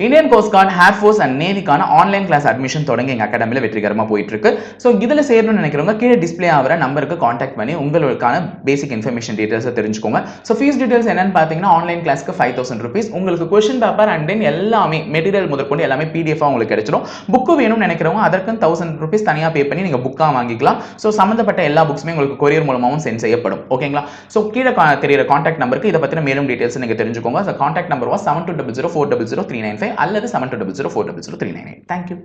Indian coast guard air force and நேவிக்கான online class admission தொடங்கி எங்கள் அகாடமியில் வெற்றிகரமாக போயிட்டு இருக்கு ஸோ இதில் சேரணும்னு நினைக்கிறவங்க கீழே டிஸ்ப்ளே ஆகிற நம்பருக்கு காண்டாக்ட் பண்ணி உங்களுக்கான பேசிக் இன்ஃபர்மேஷன் டீட்டெயில்ஸை தெரிஞ்சுக்கோங்க. ஸோ ஃபீஸ் டீட்டெயில்ஸ் என்னன்னு பார்த்தீங்கன்னா ஆன்லைன் கிளாஸ்க்கு ஃபைவ் தௌசண்ட் ருபீஸ் உங்களுக்கு கொஷின் பேப்பர் அண்ட் தென் எல்லாமே மெட்டீரியல் முதற்கொண்டு எல்லாமே பிடிஎஃப் உங்களுக்கு கிடைச்சிடும். புக்கு வேணும்னு நினைக்கிறவங்க அதற்கு தௌசண்ட் ருபீஸ் தனியாக பே பண்ணி நீங்கள் புக்காக வாங்கிக்கலாம். ஸோ சம்மந்தப்பட்ட எல்லா புக்ஸுமே உங்களுக்கு கொரியர் மூலமாகவும் சென்ட் செய்யப்படும். ஓகேங்களா ஸோ கீழே கா- தெரியிற காண்டாக்ட் நம்பருக்கு இதை பற்றின மேலும் டீட்டெயில்ஸ் நீங்கள் தெரிஞ்சுக்கோங்க. ஸோ காண்டாக்ட் நம்பர் வா seven two double zero four double zero three nine five அல்லது seven two double zero four double zero three nine eight thank you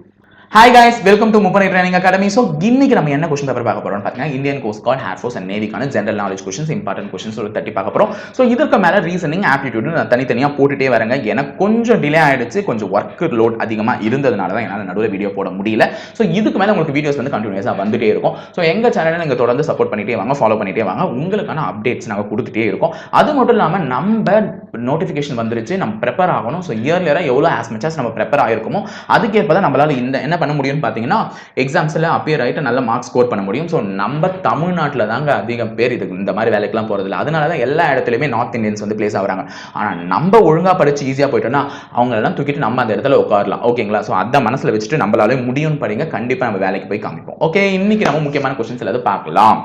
hi guys welcome to Muppanai training academy so இன்னைக்கு நம்ம என்ன question paper பார்க்க போறோம்னு பார்த்தீங்கன்னா Indian coast guard air force and நேவிக்கான general knowledge questions important questions ஒரு தட்டி பார்க்க போறோம். ஸோ இதற்கு மேலே ரீசனிங் ஆப்டிடியூட் நான் தனித்தனியாக போட்டுட்டே வரேங்க. எனக்கு கொஞ்சம் டிலே ஆயிடுச்சு கொஞ்சம் ஒர்க் லோட் அதிகமாக இருந்ததுனால தான் என்னால் நடுவில் வீடியோ போட முடியல. ஸோ இதுக்கு மேலே உங்களுக்கு வீடியோஸ் வந்து கண்டினியூஸாக வந்துட்டே இருக்கும். ஸோ எங்கள் சேனலை நீங்கள் தொடர்ந்து சப்போர்ட் பண்ணிட்டே வாங்க ஃபாலோ பண்ணிட்டே வாங்க. உங்களுக்கான அப்டேட்ஸ் நாங்கள் கொடுத்துட்டே இருக்கோம். அது மட்டும் இல்லாமல் நம்ம நோட்டிஃபிகேஷன் வந்துருச்சு நம்ம ப்ரிப்பேர் ஆகணும். ஸோ இயர்லியராக எவ்வளோ ஆஸ் மச் நம்ம ப்ரிப்பேர் ஆகிருக்குமோ அதுக்கேற்ப தான் நம்மளால் இந்த என்ன பண்ண முடியும்னு பார்த்தீங்கன்னா எக்ஸாம்ஸில் அப்பியர் ஆகிட்டு நல்ல மார்க்ஸ் ஸ்கோர் பண்ண முடியும். ஸோ நம்ம தமிழ்நாட்டில் தாங்க அதிகம் பேர் இதுக்கு இந்த மாதிரி வேலைக்கெல்லாம் போகிறதில்ல அதனால தான் எல்லா இடத்துலையுமே நார்த் இந்தியன்ஸ் வந்து பிளேஸ் ஆகிறாங்க. ஆனால் நம்ம ஒழுங்காக படித்து ஈஸியாக போயிட்டோம்னா அவங்களெல்லாம் தூக்கிட்டு நம்ம அந்த இடத்துல உட்காரலாம். ஓகேங்களா ஸோ அதை மனசில் வச்சுட்டு நம்மளாலே முடியும்னு படிங்க. கண்டிப்பாக நம்ம வேலைக்கு போய் காமிப்போம். ஓகே இன்னைக்கு நம்ம முக்கியமான கொஸ்டின்ஸ் எல்லாத்தையும் பார்க்கலாம்.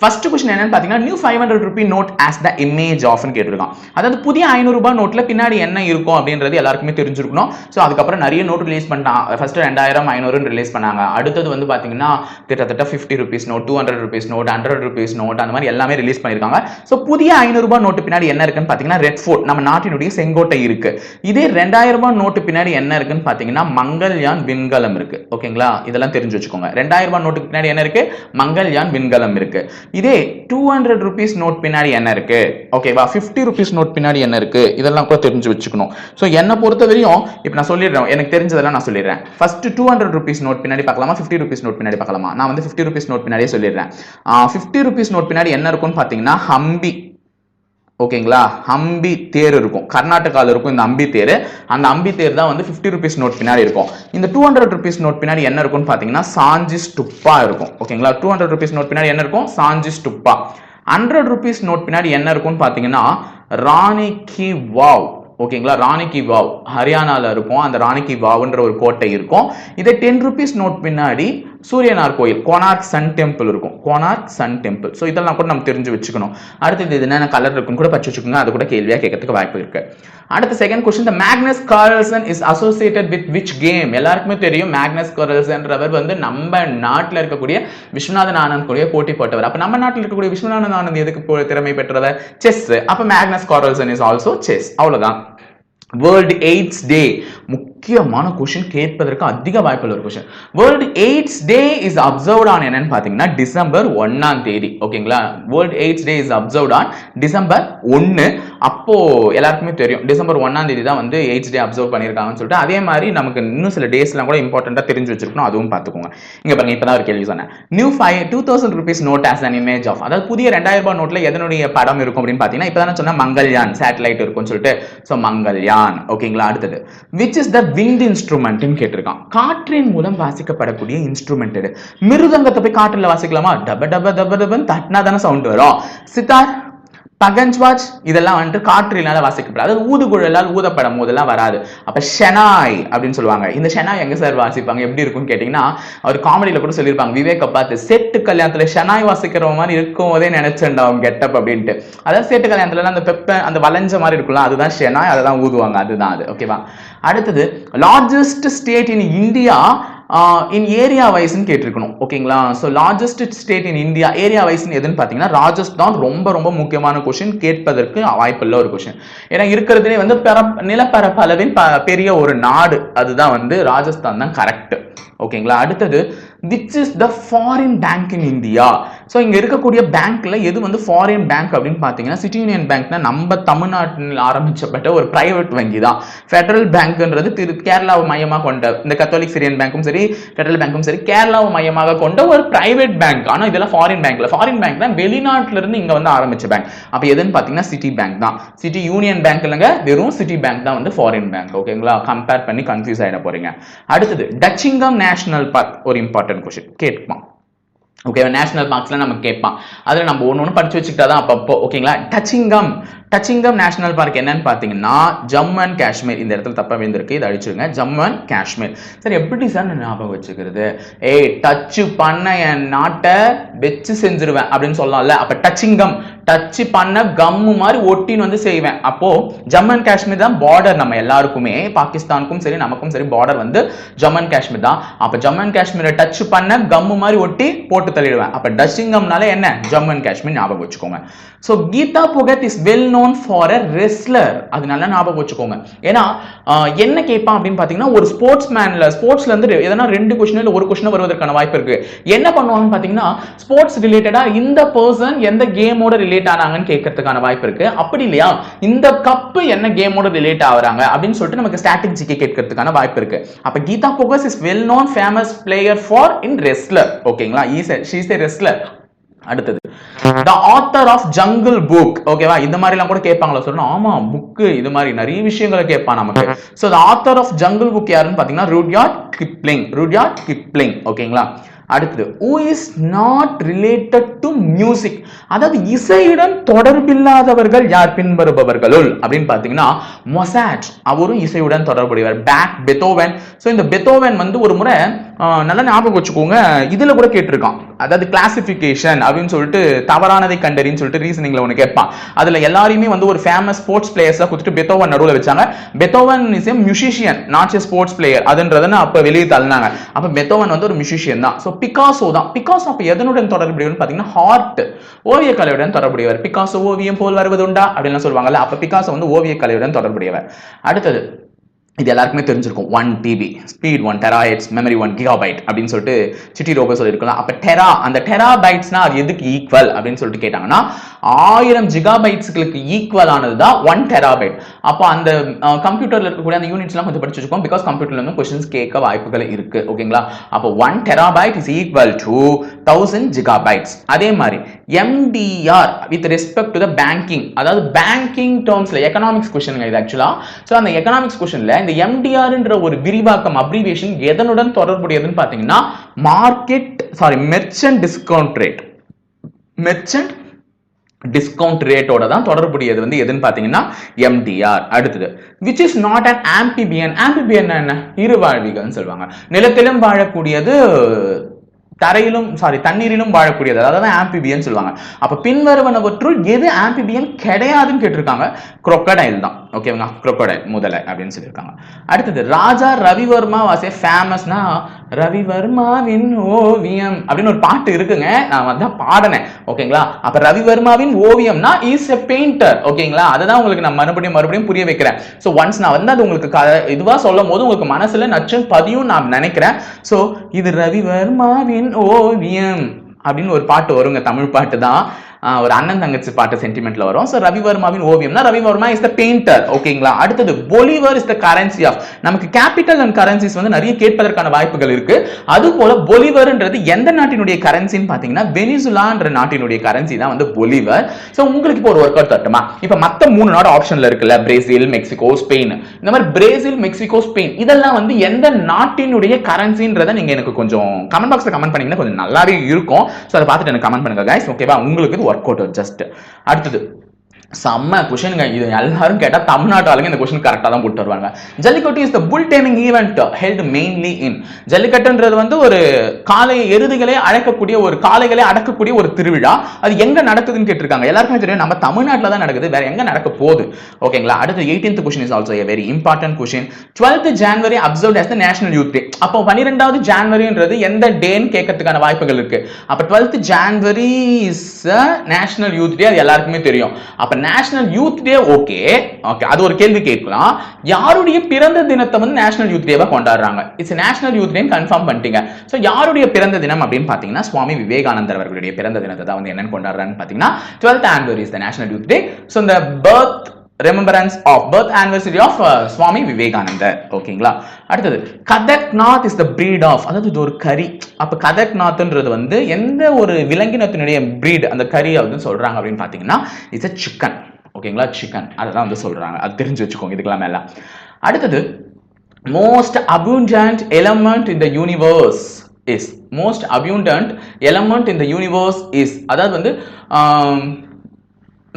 ஃபர்ஸ்ட் கொஸ்டின் என்னன்னு பார்த்தீங்கன்னா new five hundred rupee note as the image ஆஃப்னு கேட்டிருக்கான். அதாவது புதிய ஐநூறு ரூபாய் நோட்டில் பின்னாடி என்ன இருக்கும் அப்படின்றது எல்லாருக்குமே தெரிஞ்சிருக்கணும். ஸோ அதுக்கப்புறம் நிறைய நோட் ரிலீஸ் பண்ணிட்டான் ஃபர்ஸ்ட் ரெண்டாயிரம் ஐநூறுன்னு ரிலீஸ் பண்ணாங்க. அடுத்தது வந்து பார்த்தீங்கன்னா கிட்டத்தட்ட fifty rupees note two hundred rupees note hundred rupees note அந்த மாதிரி எல்லாமே ரிலீஸ் பண்ணியிருக்காங்க. ஸோ புதிய ஐநூறு ரூபாய் நோட்டு பின்னாடி என்ன இருக்குன்னு பார்த்தீங்கன்னா ரெட் ஃபோர்ட் நம்ம நாட்டினுடைய செங்கோட்டை இருக்கு. இதே ரெண்டாயிரம் ரூபாய் நோட்டு பின்னாடி என்ன இருக்குன்னு பார்த்தீங்கன்னா மங்கள்யான் விண்கலம் இருக்கு. ஓகேங்களா இதெல்லாம் தெரிஞ்சு வச்சுக்கோங்க. ரெண்டாயிரம் ரூபாய் நோட்டுக்கு பின்னாடி என்ன இருக்கு? மங்கள்யான் விண்கலம் இருக்கு. இதே டூ ஹண்ட்ரட் ருபீஸ் நோட் பின்னாடி என்ன இருக்கு? ஓகேவா ஃபிஃப்டி ருபீஸ் நோட் பின்னாடி என்ன இருக்கு? இதெல்லாம் கூட தெரிஞ்சு வச்சுக்கணும். ஸோ என்னை பொறுத்த வரையும் இப்போ நான் சொல்லிடுறேன் எனக்கு தெரிஞ்சதெல்லாம் நான் சொல்லிடுறேன். First two hundred rupees note பின்னாடி பார்க்கலாமா? ஃபிஃப்டி ருபீஸ் நோட் பின்னாடி பார்க்கலாமா? நான் வந்து ஃபிஃப்டி ருபீஸ் நோட் பின்னாடியே சொல்லிடுறேன். ஃபிஃப்டி ருபீஸ் நோட் பின்னாடி என்ன இருக்கும்னு பார்த்தீங்கன்னா ஹம்பி ஓகேங்களா? அம்பி தேர் இருக்கும். கர்நாடகாவில் இருக்கும் இந்த அம்பி தேர். அந்த அம்பி தேர் தான் வந்து ஃபிஃப்டி ருபீஸ் நோட் பின்னாடி இருக்கும். இந்த டூ ஹண்ட்ரட் ருபீஸ் நோட் பின்னாடி என்ன இருக்கும்னு பார்த்தீங்கன்னா சாஞ்சி ஸ்டுப்பா இருக்கும். ஓகேங்களா? டூ ஹண்ட்ரட் ருபீஸ் நோட் பின்னாடி என்ன இருக்கும்? சாஞ்சி ஸ்டுப்பா. ஹண்ட்ரட் ருபீஸ் நோட் பின்னாடி என்ன இருக்கும்னு பார்த்தீங்கன்னா ராணி கி வாவ். ஓகேங்களா? ராணி கி வாவ். ஹரியானாவில் இருக்கும். அந்த ராணி கி வாவ்ன்ற ஒரு கோட்டை இருக்கும். இதே டென் ருபீஸ் நோட் பின்னாடி சூரியனார் கோயில் கோனார்க் சன் டெம்பிள் இருக்கும். Konark Sun temple. ஸோ இதெல்லாம் கூட நம்ம தெரிஞ்சு வச்சுக்கணும். அடுத்தது இது என்னென்ன கலர் இருக்குன்னு கூட படிச்சு வச்சுக்கோங்க. அது கூட கேள்வியாக கேட்கறதுக்கு வாய்ப்பு இருக்கு. அடுத்த second question the Magnus Carlsen is associated with which game எல்லாருக்குமே தெரியும். மேக்னஸ் கார்ல்சன்றவர் வந்து நம்ம நாட்டில் இருக்கக்கூடிய விஸ்வநாதன் ஆனந்த் கூடிய போட்டி போட்டவர். அப்போ நம்ம நாட்டில் இருக்கக்கூடிய விஸ்வநாதன் ஆனந்த் எதுக்கு போ- திறமை பெற்றவர்? செஸ் அப்போ Magnus Carlsen is also chess அவ்வளோதான் வேர்ல்டு எய்ட்ஸ் டே முக்கியமான கொஷின் கேட்பதற்கு அதிக வாய்ப்புள்ள ஒரு question world AIDS day is observed on என்னன்னு பார்த்தீங்கன்னா டிசம்பர் ஒன்னாம் தேதி. ஓகேங்களா world AIDS day is observed on December ஒன்று அப்போ எல்லாருக்குமே தெரியும். டிசம்பர் ஒன்னாம் தேதி தான் வந்து எய்ட்ஸ் டே அப்சர்வ் பண்ணியிருக்காங்கன்னு சொல்லிட்டு அதே மாதிரி நமக்கு இன்னும் சில டேஸ்லாம் கூட இம்பார்ட்டண்ட்டாக தெரிஞ்சு வச்சிருக்கணும். அதுவும் பார்த்துக்கோங்க. இங்கே பாருங்க இப்போ தான் ஒரு கேள்வி சொன்னேன். New five two thousand rupees note as an image of அதாவது புதிய ரெண்டாயிரம் ரூபாய் நோட்ல எதனுடைய படம் இருக்கும் அப்படின்னு பார்த்தீங்கன்னா இப்போ தானே சொன்னால் மங்கள்யான் சேட்டலைட் இருக்கும்னு சொல்லிட்டு. ஸோ மங்கள்யான். ஓகேங்களா அடுத்தது. விச் இஸ் த விண்ட் இன்ஸ்ட்ருமெண்ட்னு கேட்டிருக்கான். காற்றின் மூலம் வாசிக்கப்படக்கூடிய இன்ஸ்ட்ருமெண்ட் இது மிருதங்கத்தை போய் காற்றில் வாசிக்கலாமா? டப டப டப டபன்னு தட்டினா தானே சவுண்ட் வரும். சித்தார் பகஞ்ச்வாஜ் இதெல்லாம் வந்துட்டு காற்றினால வாசிக்கப்படாது. அதாவது ஊதுகுழலால் ஊதப்படும் போதெல்லாம் வராது. அப்போ ஷெனாய் அப்படின்னு சொல்லுவாங்க. இந்த ஷெனாய் எங்க சார் வாசிப்பாங்க? எப்படி இருக்கும்னு கேட்டீங்கன்னா அவர் காமெடியில கூட சொல்லியிருப்பாங்க. விவேக பார்த்து செட்டு கல்யாணத்துல ஷெனாய் வாசிக்கிற மாதிரி இருக்கும் போதே நினைச்சேன்டா அவங்க கெட்டப் அப்படின்ட்டு. அதாவது செட்டு கல்யாணத்துல அந்த பெப்ப அந்த வளைஞ்ச மாதிரி இருக்கும்ல அதுதான் ஷெனாய் அதை தான் ஊதுவாங்க. அதுதான் அது. ஓகேவா அடுத்தது largest state in India in area வைஸ்னு கேட்டிருக்கணும் ஓகேங்களா so largest state in India area வைஸ்னு எதுன்னு பார்த்தீங்கன்னா ராஜஸ்தான் ரொம்ப ரொம்ப முக்கியமான கொஷின் கேட்பதற்கு வாய்ப்புள்ள ஒரு கொஷின் ஏன்னா இருக்கிறதுலே வந்து பெற நிலப்பரப்பளவின் ப பெரிய ஒரு நாடு அதுதான் வந்து ராஜஸ்தான் தான் கரெக்ட் ஓகேங்களா அடுத்தது which is the foreign bank in India so இங்கே இருக்கக்கூடிய பேங்க்கில் எது வந்து ஃபாரின் பேங்க் அப்படின்னு பார்த்தீங்கன்னா சிட்டி யூனியன் பேங்க்னா நம்ம தமிழ்நாட்டில் ஆரம்பிச்சப்பட்ட ஒரு பிரைவேட் வங்கி தான். ஃபெடரல் பேங்க்ன்றது திரு கேரளாவை மையமாக கொண்ட இந்த கத்தோலிக் சிரியன் பேங்க்கும் சரி ஃபெடரல் பேங்க்கும் சரி கேரளாவை மையமாக கொண்ட ஒரு பிரைவேட் பேங்க் ஆனால் இதெல்லாம் ஃபாரின் பேங்க்ல ஃபாரின் பேங்க் தான் வெளிநாட்டிலிருந்து இங்கே வந்து ஆரம்பிச்ச பேங்க் அப்போ எதுன்னு பார்த்தீங்கன்னா சிட்டி பேங்க் தான். சிட்டி யூனியன் பேங்க் இல்லைங்க வெறும் சிட்டி பேங்க் தான் வந்து ஃபாரின் பேங்க் ஓகேங்களா கம்பேர் பண்ணி கன்ஃபியூஸ் ஆகிட போறீங்க. அடுத்தது டச்சிங்கம் நேஷனல் பார்க் ஒரு இம்பார்ட்டன்ட் கொஸ்டின் கேட்பான் ஓகே நேஷனல் மார்க்ஸ்லாம் நம்ம கேட்பான். அதில் நம்ம ஒன்று ஒன்று படித்து வச்சுக்கிட்டா தான் அப்பப்போ ஓகேங்களா டச்சிங்கம் டச்சிங்கம் நேஷனல் பார்க் என்னன்னு பார்த்தீங்கன்னா ஜம்மு அண்ட் காஷ்மீர் இந்த இடத்துல தப்பாக விழுந்திருக்கு. இதை அழிச்சிருங்க. ஜம்மு அண்ட் காஷ்மீர் சரி எப்படி சார் நான் ஞாபகம் வச்சுக்கிறது? ஏய் டச் பண்ண என் நாட்டை வச்சு செஞ்சிருவேன் அப்படின்னு சொல்லலாம்ல அப்ப டச்சிங்கம் டச் பண்ண கம்மு மாதிரி ஒட்டின்னு வந்து செய்வேன். அப்போ ஜம்மு அண்ட் காஷ்மீர் தான் பார்டர் நம்ம எல்லாருக்குமே. பாகிஸ்தானுக்கும் சரி நமக்கும் சரி பார்டர் வந்து ஜம்மு அண்ட் காஷ்மீர் தான். அப்ப ஜம்மு அண்ட் காஷ்மீரை டச் பண்ண கம்மு மாதிரி ஒட்டி போட்டு தள்ளிடுவேன். அப்ப டச்சிங்கம்னால என்ன? ஜம்மு அண்ட் காஷ்மீர் ஞாபகம் வச்சுக்கோங்க. So Geeta Phogat is well know known for a wrestler அது நல்லா ஞாபகம் வச்சுக்கோங்க. ஏன்னா என்ன கேட்பான் அப்படின்னு பார்த்தீங்கன்னா ஒரு ஸ்போர்ட்ஸ் மேன்ல ஸ்போர்ட்ஸ்ல இருந்து எதனா ரெண்டு கொஸ்டின் இல்லை ஒரு கொஸ்டின் வருவதற்கான வாய்ப்பு இருக்கு. என்ன பண்ணுவாங்கன்னு பார்த்தீங்கன்னா ஸ்போர்ட்ஸ் ரிலேட்டடா இந்த பர்சன் எந்த கேமோட ரிலேட் ஆனாங்கன்னு கேட்கறதுக்கான வாய்ப்பு இருக்கு. அப்படி இல்லையா? இந்த கப்பு என்ன கேமோட ரிலேட் ஆகுறாங்க அப்படின்னு சொல்லிட்டு நமக்கு ஸ்டாட்டிக் ஜிகே கேட்கறதுக்கான வாய்ப்பு இருக்கு. அப்போ Geeta Phogat is well known famous player for in wrestler ஓகேங்களா ஈஸ் ஷீஸ் ரெஸ்லர் அடுத்தது. The author of jungle book ஓகேவா இந்த மாதிரி எல்லாம் கூட கேட்பாங்களா? சொல்லணும் ஆமா புக்கு இது மாதிரி நிறைய விஷயங்களை கேட்பான் நமக்கு. So the author of jungle book யாருன்னு பார்த்தீங்கன்னா ருட்யார்ட் கிப்ளிங் ருட்யார்ட் கிப்ளிங் ஓகேங்களா அடுத்தது who is not related to music அதாவது இசையுடன் தொடர்பில்லாதவர்கள் யார் பின்வருபவர்களுள்? அப்படின்னு பார்த்தீங்கன்னா மொசாட் அவரும் இசையுடன் தொடர்புடையவர். பேக் பெத்தோவன் ஸோ இந்த பெத்தோவன் வந்து ஒரு முறை நல்லா ஞாபகம் வச்சுக்கோங்க. இதுல கூட கேட்டிருக்கான். அதாவது கிளாசிஃபிகேஷன் அப்படின்னு சொல்லிட்டு தவறானதை கண்டறின்னு சொல்லிட்டு ரீசனிங்ல ஒன்று கேட்பான். அதுல எல்லாரையுமே வந்து ஒரு ஃபேமஸ் ஸ்போர்ட்ஸ் பிளேயர்ஸா கொடுத்துட்டு பெத்தோவன் நடுவில் வச்சாங்க. Beethoven is a musician not a sports player அதுன்றதுன்னு அப்ப வெளியே தள்ளினாங்க. அப்ப பெத்தோவன் வந்து ஒரு மியூசிஷியன் தான். ஸோ பிகாசோ தான். பிகாசோ அப்ப எதனுடன் தொடர்புடையவர்னு பார்த்தீங்கன்னா ஹார்ட் ஓவிய கலையுடன் தொடர்புடையவர். பிகாசோ ஓவியம் போல் வருவதுண்டா? அப்படின்னு சொல்லுவாங்கல்ல. அப்ப பிகாசோ வந்து ஓவிய கலையுடன் தொடர்புடையவர். அடுத்தது இது எல்லாருக்குமே தெரிஞ்சிருக்கும். One TB speed one terahertz memory one gigabyte அப்படின்னு சொல்லிட்டு சிட்டி ரோபோ சொல்லியிருக்கலாம் அப்போ டெரா அந்த டெரா பைட்ஸ்னா அது எதுக்கு ஈக்குவல் அப்படின்னு சொல்லிட்டு கேட்டாங்கன்னா ஆயிரம் ஜிகாபைட்ஸ்களுக்கு ஈக்குவல் ஆனது தான் ஒன் டெராபைட் அப்போ அந்த கம்ப்யூட்டரில் இருக்கக்கூடிய அந்த யூனிட்ஸ்லாம் கொஞ்சம் படிச்சு வச்சுக்கோம் பிகாஸ் கம்ப்யூட்டர்ல இருந்து கொஸ்டின்ஸ் கேட்க வாய்ப்புகள் இருக்கு. ஓகேங்களா அப்போ one terabyte is equal to thousand gigabytes அதே மாதிரி MDR with respect to the banking அதாவது பேங்கிங் டேர்ம்ஸ்ல எக்கனாமிக்ஸ் கொஸ்டின் இது ஆக்சுவலா ஸோ அந்த எக்கனாமிக்ஸ் கொஸ்டின்ல இந்த எம்டிஆர்ன்ற ஒரு விரிவாக்கம் அப்ரிவியேஷன் எதனுடன் தொடர்புடையதுன்னு பார்த்தீங்கன்னா market sorry merchant discount rate merchant discount ரேட்டோட தான் தொடர்புடையது வந்து எதுன்னு பார்த்தீங்கன்னா எம்டிஆர் அடுத்தது which is not an amphibian amphibian என்ன? இருவாழ்விகள்னு சொல்லுவாங்க. நிலத்திலும் வாழக்கூடியது தரையிலும் சாரி தண்ணீரிலும் வாழக்கூடியது. அதாவது தான் ஆம்பிபியன் சொல்லுவாங்க. அப்போ பின்வருவனவற்றுள் எது ஆம்பிபியன் கிடையாதுன்னு கேட்டிருக்காங்க? குரொக்கடைல் தான். ஓகேவா குரொக்கடைல் முதலை அப்படின்னு சொல்லியிருக்காங்க. அடுத்தது ராஜா ரவிவர்மா வாசே ஃபேமஸ்னா ரவிவர்மாவின் ஓவியம் அப்படின்னு ஒரு பாட்டு இருக்குங்க. நான் வந்து பாடினேன். ஓகேங்களா அப்ப ரவிவர்மாவின் ஓவியம்னா இஸ் எ பெயிண்டர் ஓகேங்களா அதுதான் உங்களுக்கு நான் மறுபடியும் மறுபடியும் புரிய வைக்கிறேன். ஸோ ஒன்ஸ் நான் வந்து அது உங்களுக்கு க- இதுவா சொல்லும் போது உங்களுக்கு மனசுல நச்சுன்னு பதியும் நான் நினைக்கிறேன். ஸோ இது ரவிவர்மாவின் ஓவியம் அப்படின்னு ஒரு பாட்டு வருங்க தமிழ் பாட்டு தான். ஒரு அண்ணன் தங்கச்சி பாட்டு சென்டிமெண்ட்ல வரும். ஸோ ரவிவர்மாவின் ஓவியம்னா ரவிவர்மா இஸ் த பெயிண்டர் ஓகேங்களா அடுத்தது Bolivar is the currency of நமக்கு கேபிட்டல் அண்ட் கரன்சிஸ் வந்து நிறைய கேட்பதற்கான வாய்ப்புகள் இருக்கு. அது போல பொலிவர்ன்றது எந்த நாட்டினுடைய கரன்சின்னு பாத்தீங்கன்னா வெனிசுலான்ற நாட்டினுடைய கரன்சி தான் வந்து பொலிவர் ஸோ உங்களுக்கு இப்போ ஒரு ஒர்க் அவுட் தட்டுமா இப்போ மத்த மூணு நாடு ஆப்ஷன்ல இருக்குல்ல பிரேசில் மெக்சிகோ ஸ்பெயின் இந்த மாதிரி பிரேசில் மெக்சிகோ ஸ்பெயின் இதெல்லாம் வந்து எந்த நாட்டினுடைய கரன்சின்றதை நீங்க எனக்கு கொஞ்சம் கமெண்ட் பாக்ஸ்ல கமெண்ட் பண்ணீங்கன்னா கொஞ்சம் நல்லாவே இருக்கும். ஸோ அதை பார்த்துட்டு எனக்கு கமெண்ட் பண்ணுங்க கைஸ் ஓகேவா உங்களுக்கு ஒர்க் அவுட் ஜஸ்ட் அடுத்தது செம்ம கொஷினுங்க இது எல்லாரும் கேட்டா தமிழ்நாட்டு ஆளுங்க இந்த கொஷின் கரெக்டாக தான் போட்டு வருவாங்க. Jallikattu is the bull taming event held mainly in ஜல்லிக்கட்டுன்றது வந்து ஒரு காலை எருதுகளை அழைக்கக்கூடிய ஒரு காளைகளை அடக்கக்கூடிய ஒரு திருவிழா. அது எங்க நடக்குதுன்னு கேட்டிருக்காங்க. எல்லாருக்குமே தெரியும். நம்ம தமிழ்நாட்டில் தான் நடக்குது. வேற எங்க நடக்க போகுது? ஓகேங்களா அடுத்து eighteenth question is also very important question twelfth January observe as the national youth day அப்போ பன்னிரெண்டாவது ஜான்வரின்றது எந்த டேன்னு கேட்கறதுக்கான வாய்ப்புகள் இருக்கு. அப்போ twelfth January is national youth day அது எல்லாருக்குமே தெரியும். அப்போ national youth day okay okay அது ஒரு கேள்வி கேட்கலாம். யாருடைய பிறந்த தினத்தை வந்து நேஷனல் யூத் டேவா கொண்டாடுறாங்க? It's national youth day confirm பண்ணிட்டீங்க. ஸோ யாருடைய பிறந்த தினம் அப்படின்னு பார்த்தீங்கன்னா சுவாமி விவேகானந்தர் அவர்களுடைய பிறந்த தினத்தை தான் வந்து என்னன்னு கொண்டாடுறான்னு பார்த்தீங்கன்னா twelfth anniversary is the national youth day so இந்த birth remembrance of birth anniversary of Swami விவேகானந்தர் ஓகேங்களா அடுத்தது Kadaknath is the breed of அதாவது இது ஒரு கறி. அப்போ கதக்நாத்ன்றது வந்து எந்த ஒரு விலங்கினத்தினுடைய பிரீட் அந்த கறி வந்து சொல்கிறாங்க அப்படின்னு பார்த்தீங்கன்னா இட்ஸ் அ சிக்கன் ஓகேங்களா சிக்கன் அதெல்லாம் வந்து சொல்கிறாங்க அது தெரிஞ்சு வச்சுக்கோங்க இதுக்கெல்லாம் மேலே அடுத்தது most abundant element in the universe is most abundant element in the universe is அதாவது வந்து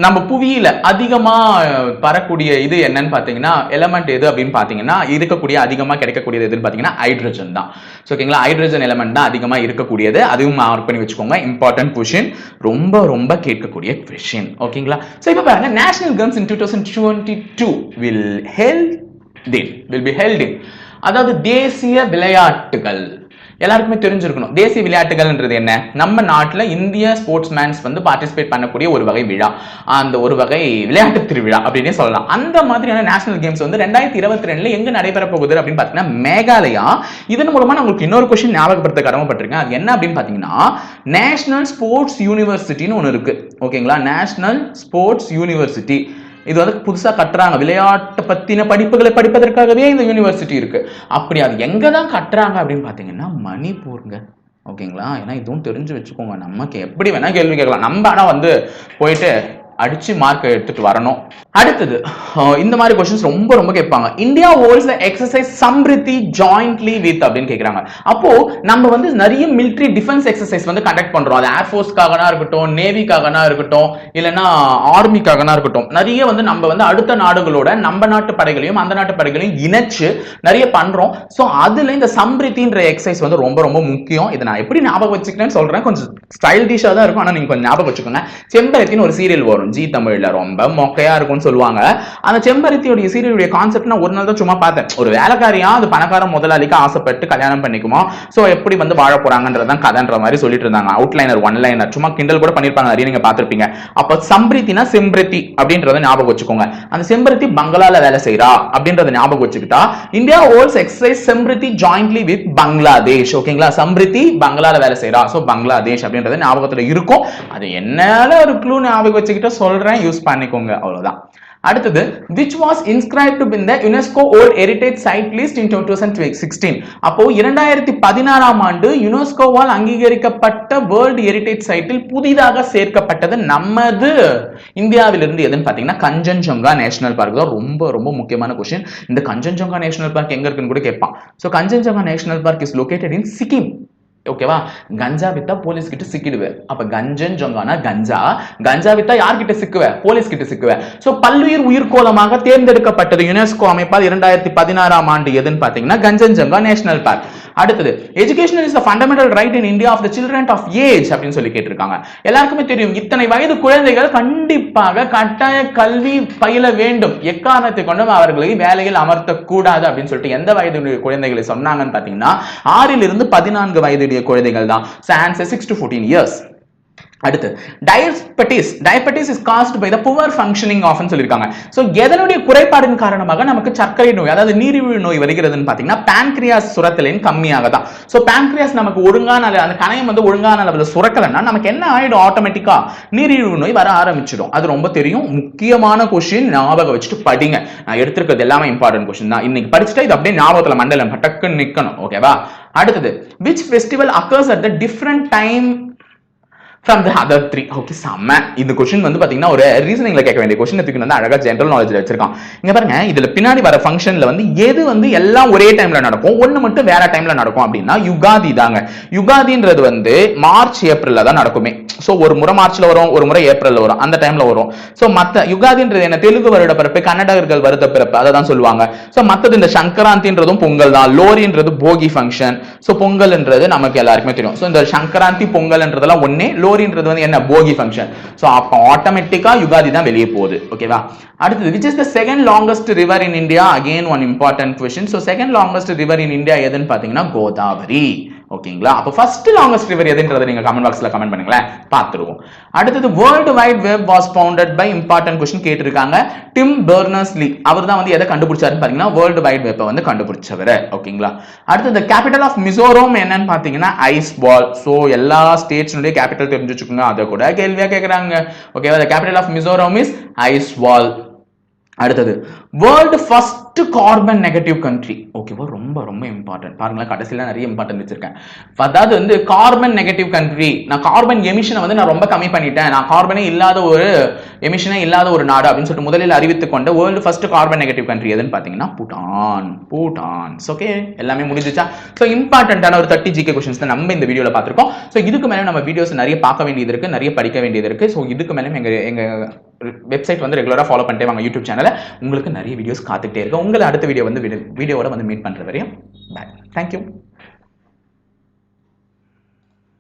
நம்ம புவியில அதிகமா பரக்கூடிய வரக்கூடிய இது என்னன்னு பாத்தீங்கன்னா எலமெண்ட் எது அப்படின்னு பாத்தீங்கன்னா இருக்கக்கூடிய அதிகமா கிடைக்கக்கூடியது எதுன்னு பாத்தீங்கன்னா ஹைட்ரஜன் தான். ஸோ ஓகேங்களா ஹைட்ரஜன் எலமெண்ட் தான் அதிகமா இருக்கக்கூடியது. அதுவும் மார்க் பண்ணி வச்சுக்கோங்க. இம்பார்ட்டன்ட் கொஷின் ரொம்ப ரொம்ப கேட்கக்கூடிய கொஷின் ஓகேங்களா ஸோ இப்போ பாருங்க. National games in two thousand twenty two will held then will be held in அதாவது தேசிய விளையாட்டுகள். எல்லாருக்குமே தெரிஞ்சிருக்கணும். தேசிய விளையாட்டுகள்ன்றது என்ன? நம்ம நாட்டில் இந்திய ஸ்போர்ட்ஸ் மேன்ஸ் வந்து பார்ட்டிசிபேட் பண்ணக்கூடிய ஒரு வகை விழா. அந்த ஒரு வகை விளையாட்டு திருவிழா அப்படின்னே சொல்லலாம். அந்த மாதிரியான நேஷனல் கேம்ஸ் வந்து ரெண்டாயிரத்தி இருபத்தி ரெண்டுல எங்க நடைபெற போகுது அப்படின்னு பார்த்தீங்கன்னா மேகாலயா. இதன் மூலமா நான் உங்களுக்கு இன்னொரு கொஸ்டின் ஞாபகப்படுத்த கடமைப்பட்டிருக்கேன். அது என்ன அப்படின்னு பார்த்தீங்கன்னா நேஷனல் ஸ்போர்ட்ஸ் யூனிவர்சிட்டின்னு ஒன்று இருக்கு. ஓகேங்களா நேஷனல் ஸ்போர்ட்ஸ் யூனிவர்சிட்டி இது வந்து புதுசா கட்டுறாங்க. விளையாட்டு பத்தின படிப்புகளை படிப்பதற்காகவே இந்த யூனிவர்சிட்டி இருக்கு. அப்படி அது எங்கே தான் கட்டுறாங்க அப்படின்னு பார்த்தீங்கன்னா மணிப்பூருங்க. ஓகேங்களா ஏன்னா இதுவும் தெரிஞ்சு வச்சுக்கோங்க. நமக்கு எப்படி வேணா கேள்வி கேட்கலாம். நம்ம ஆனா வந்து போயிட்டு அடிச்சு மார்க் எடுத்துட்டு வரணும். அடுத்தது இந்த மாதிரி கொஸ்டின்ஸ் ரொம்ப ரொம்ப கேட்பாங்க. India holds exercise Sampriti jointly with அப்படின்னு கேக்குறாங்க. அப்போ நம்ம வந்து நிறைய மிலிட்ரி டிஃபென்ஸ் எக்ஸசைஸ் வந்து கண்டக்ட் பண்றோம். அது ஏர்ஃபோர்ஸ்க்காகனா இருக்கட்டும் நேவிக்காகனா இருக்கட்டும் இல்லைன்னா ஆர்மிக்காகனா இருக்கட்டும். நிறைய வந்து நம்ம வந்து அடுத்த நாடுகளோட நம்ம நாட்டு படைகளையும் அந்த நாட்டு படைகளையும் இணைச்சு நிறைய பண்றோம். ஸோ அதுல இந்த சம்ரித்தின்ற எக்ஸசைஸ் வந்து ரொம்ப ரொம்ப முக்கியம். இதை நான் எப்படி ஞாபகம் வச்சுக்கிறேன்னு சொல்றேன். கொஞ்சம் ஸ்டைலிஷா தான் இருக்கும். ஆனா நீங்க கொஞ்சம் ஞாபகம் வச்சுக்கோங்க. செம்பருத்தின்னு ஒரு சீரியல் வரும். ஜி தமிழ்ல ரொம்ப மொக்கையா இருக்கும்னு சொல்லுவாங்க. அந்த செம்பருத்தியோடைய சீரியலுடைய கான்செப்ட் நான் ஒரு நாள் தான் சும்மா பார்த்தேன். ஒரு வேலைக்காரியா அது பணக்கார முதலாளிக்கு ஆசைப்பட்டு கல்யாணம் பண்ணிக்குமா? சோ எப்படி வந்து வாழ போறாங்கன்றதான் கதைன்ற மாதிரி சொல்லிட்டு இருந்தாங்க. அவுட்லைனர் ஒன் லைனர் சும்மா கிண்டல் கூட பண்ணிருப்பாங்க. நிறைய நீங்க பார்த்திருப்பீங்க. அப்ப சம்பிரித்தினா செம்பிரித்தி அப்படின்றத ஞாபகம் வச்சுக்கோங்க. அந்த செம்பருத்தி பங்களால வேலை செய்யறா அப்படின்றத ஞாபகம் வச்சுக்கிட்டா India holds exercise Sampriti jointly with Bangladesh ஓகேங்களா சம்பிரித்தி பங்களால வேலை செய்யறா சோ பங்களாதேஷ் அப்படின்றது ஞாபகத்துல இருக்கும். அது என்னால ஒரு க்ளூ ஞாபகம் வச்சுக்கிட்டா சொல்றேன் யூஸ் பண்ணிக்கோங்க அவ்வளவுதான். அடுத்தது which was inscribed in the UNESCO World Heritage Site List in 2016 அப்போ இரண்டாயிரத்தி பதினாறாம் ஆண்டு யுனெஸ்கோவால் அங்கீகரிக்கப்பட்ட வேர்ல்டு ஹெரிடேஜ் சைட்டில் புதிதாக சேர்க்கப்பட்டது நமது இந்தியாவிலிருந்து எதுன்னு பாத்தீங்கன்னா கஞ்சன்ஜங்கா நேஷனல் பார்க். தான் ரொம்ப ரொம்ப முக்கியமான கொஸ்டின் இந்த கஞ்சன்ஜங்கா நேஷனல் பார்க் எங்க இருக்குன்னு கூட கேட்பான். So Kanchenjunga national park is located in Sikkim ஓகேவா கஞ்சா வித்தா போலீஸ் கிட்ட சிக்கிடுவ. அப்ப கஞ்சன் ஜொங்கானா கஞ்சா கஞ்சா வித்தா யார்கிட்ட சிக்குவ? போலீஸ் கிட்ட சிக்குவ. சோ பல்லுயிர் உயிர்கோளமாக தேர்ந்தெடுக்கப்பட்டது யுனெஸ்கோ அமைப்பால் இரண்டாயிரத்தி பதினாறாம் ஆண்டு எதுன்னு பாத்தீங்கன்னா கஞ்சன்ஜங்கா நேஷனல் பார்க். அடுத்தது education is fundamental right in India of the children of age அப்படின்னு சொல்லி கேட்டிருக்காங்க. எல்லாருக்குமே தெரியும் இத்தனை வயது குழந்தைகள் கண்டிப்பாக கட்டாய கல்வி பயில வேண்டும். எக்காரணத்தை கொண்டும் அவர்களை வேலையில் அமர்த்த கூடாது அப்படின்னு சொல்லிட்டு எந்த வயது குழந்தைகளை சொன்னாங்கன்னு பாத்தீங்கன்னா ஆறில் இருந்து பதினான்கு வயதுடைய குழந்தைகள் தான். Answer six to fourteen years அடுத்து diabetes diabetes is caused by the poor functioning ஆஃப்னு சொல்லியிருக்காங்க. ஸோ எதனுடைய குறைபாடின் காரணமாக நமக்கு சர்க்கரை நோய் அதாவது நீரிழிவு நோய் வருகிறதுன்னு பார்த்தீங்கன்னா பேன்க்ரியாஸ் சுரத்தலின் கம்மியாக தான். ஸோ பேன்க்ரியாஸ் நமக்கு ஒழுங்கான அளவு- அந்த கணையம் வந்து ஒழுங்கான அளவில் சுரக்கலைன்னா நமக்கு என்ன ஆயிடும்? ஆட்டோமேட்டிக்காக நீரிழிவு நோய் வர ஆரம்பிச்சிடும். அது ரொம்ப தெரியும். முக்கியமான கொஷின் ஞாபகம் வச்சுட்டு படிங்க. நான் எடுத்திருக்கிறது எல்லாமே இம்பார்ட்டன்ட் கொஷின் தான். இன்னைக்கு படிச்சுட்டா இது அப்படியே ஞாபகத்துல மண்டலம் டக்குன்னு நிக்கணும். ஓகேவா அடுத்தது which festival occurs at the different time from the other three okay செம்ம. இந்த கொஸ்டின் வந்து பார்த்தீங்கன்னா ஒரு ரீசனிங்ல கேட்க வேண்டிய கொஸ்டின் தூக்கி வந்து அழகாக ஜென்ரல் நாலேஜ் வச்சிருக்கான். இங்கே பாருங்க இதுல பின்னாடி வர ஃபங்க்ஷன்ல வந்து எது வந்து எல்லாம் ஒரே டைம்ல நடக்கும்? ஒண்ணு மட்டும் வேற டைம்ல நடக்கும் அப்படின்னா யுகாதி தாங்க. யுகாதின்றது வந்து மார்ச் ஏப்ரலில் தான் நடக்குமே. ஸோ ஒரு முறை மார்ச்ல வரும் ஒரு முறை ஏப்ரல்ல வரும். அந்த டைம்ல வரும். சோ மத்த யுகாதின்றது என்ன? தெலுங்கு வருட பிறப்பு கன்னடகர்கள் வருட பிறப்பு அதை தான் சொல்லுவாங்க. சோ மத்தது இந்த சங்கராந்தின்றதும் பொங்கல் தான். லோரின்றது போகி ஃபங்க்ஷன் சோ பொங்கல்ன்றது நமக்கு எல்லாருக்குமே தெரியும். சோ இந்த சங்கராந்தி பொங்கல்ன்றதெல்லாம் ஒன்னே லோ லோரின்றது வந்து என்ன? போகி ஃபங்க்ஷன் சோ அப்ப ஆட்டோமேட்டிக்கா யுகாதி தான் வெளியே போகுது. ஓகேவா அடுத்தது which is the second longest river in India again one important question so second longest river in India எதுன்னு பாத்தீங்கன்னா கோதாவரி. ஓகேங்களா? அப்போ ஃபர்ஸ்ட் லாங்கஸ்ட் ரிவர் எதுன்றதை நீங்க கமெண்ட் பாக்ஸ்ல கமெண்ட் பண்ணுங்களேன். பார்த்துருவோம். அடுத்தது world wide web was founded by important question கேட்டிருக்காங்க. டிம் பெர்னர்ஸ் லீ அவர் தான் வந்து எதை கண்டுபிடிச்சாருன்னு பாத்தீங்கன்னா வேர்ல்டு வைட் வெப்பை வந்து கண்டுபிடிச்சவர். ஓகேங்களா? அடுத்தது கேபிட்டல் ஆஃப் மிசோரம் என்னன்னு பாத்தீங்கன்னா ஐஸ் பால் ஸோ எல்லா ஸ்டேட்ஸ்னுடைய கேபிட்டல் தெரிஞ்சு வச்சுக்கோங்க அதை கூட கேள்வியா கேட்குறாங்க ஓகேவா capital of Mizoram is Aizawl அடுத்தது world first carbon negative country ஓகேவா ரொம்ப ரொம்ப இம்பார்ட்டன்ட் பாருங்களேன் கடைசியில் நிறைய இம்பார்ட்டன்ட் வச்சிருக்கேன். அதாவது வந்து கார்பன் நெகட்டிவ் கண்ட்ரி நான் கார்பன் எமிஷனை வந்து நான் ரொம்ப கம்மி பண்ணிட்டேன். நான் கார்பனே இல்லாத ஒரு எமிஷனே இல்லாத ஒரு நாடு அப்படின்னு சொல்லிட்டு முதலில் அறிவித்து கொண்ட world first carbon negative country எதுன்னு பார்த்தீங்கன்னா பூட்டான். பூட்டான். ஓகே எல்லாமே முடிஞ்சிச்சா? ஸோ இம்பார்ட்டண்ட்டான ஒரு தேர்ட்டி ஜிகே கொஸ்டின்ஸ் தான் நம்ம இந்த வீடியோவில் பார்த்துருக்கோம். ஸோ இதுக்கு மேலே நம்ம வீடியோஸ் நிறைய பார்க்க வேண்டியது இருக்குது நிறைய படிக்க வேண்டியது இருக்குது ஸோ இதுக்கு மேலே எங்கள் எங்கள் வெப்சைட் வந்து ரெகுலராக ஃபாலோ பண்ணிட்டே வாங்க யூடியூப் சேனலில் உங்களுக்கு நிறைய வீடியோஸ் காத்துக்கிட்டே இருக்கும். உங்களை அடுத்த வீடியோ வந்து வீடியோவோட வந்து மீட் பண்ணுற வரையும் பாய் தேங்க்யூ